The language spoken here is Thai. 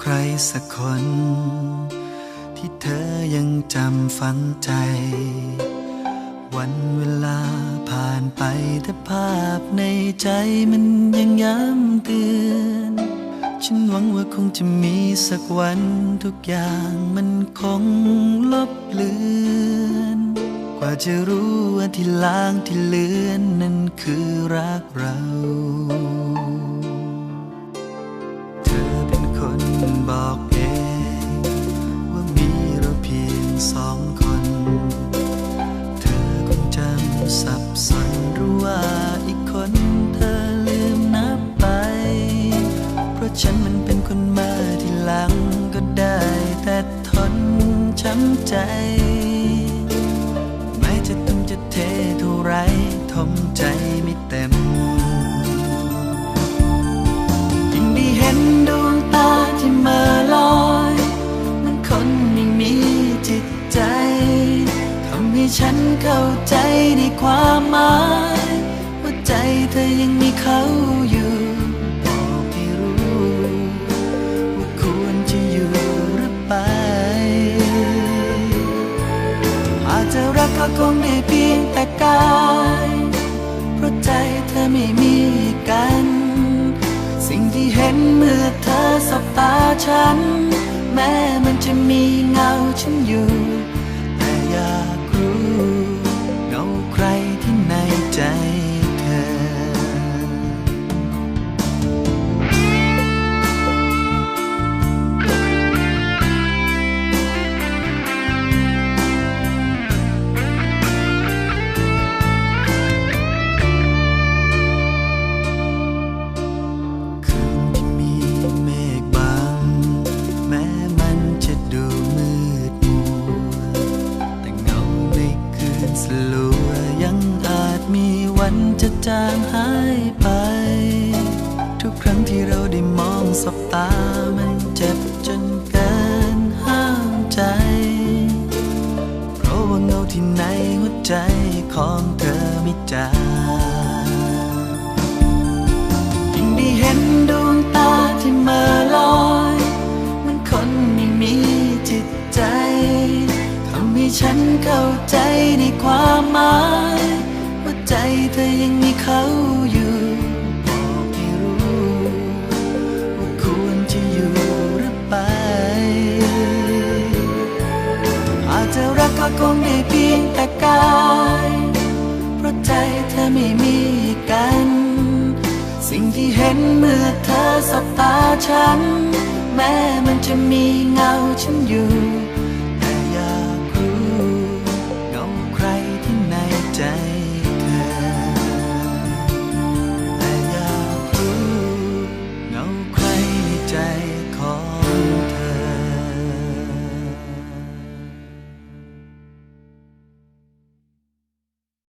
ใครสักคน ที่เธอยังจำฝังใจ วันเวลาผ่านไปแต่ภาพในใจมันยังย้ำเตือนฉันหวังว่าคงจะมีสักวันทุกอย่างมันคงลบเลือน กว่าจะรู้ว่าที่ล้างที่เลือนนั้นคือรักเรา ก็ได้แต่ทนช้ำใจ ไม่จะตุ้มจะเทเท่าไรทมใจไม่เต็ม ยิ่งได้เห็นดวงตาที่เมื่อลอยมันคนไม่มีจิตใจทำให้ฉันเข้าใจในความหมาย ว่าใจเธอยังมีเขาอยู่ จะรักก็คงได้เพียงแต่กาย เพราะใจเธอไม่มีกัน สิ่งที่เห็นเมื่อเธอสบตาฉัน แม้มันจะมีเงาฉันอยู่ วันจะจางหายไป ทุกครั้งที่เราได้มองสบตามันเจ็บจนเกินห้ามใจ เพราะว่าเงาที่ในหัวใจของเธอไม่จางยิ่งได้เห็นดวงตาที่เมื่อลอยมันคนไม่มีจิตใจทำให้ฉันเข้าใจในความหมาย ใจเธอยังมีเขาอยู่บอกให้รู้ว่าควรจะอยู่หรือไป อาจจะรักก็คงได้เพียงแต่กาย เพราะใจเธอไม่มีกัน สิ่งที่เห็นเมื่อเธอสบตาฉัน แม้มันจะมีเงาฉันอยู่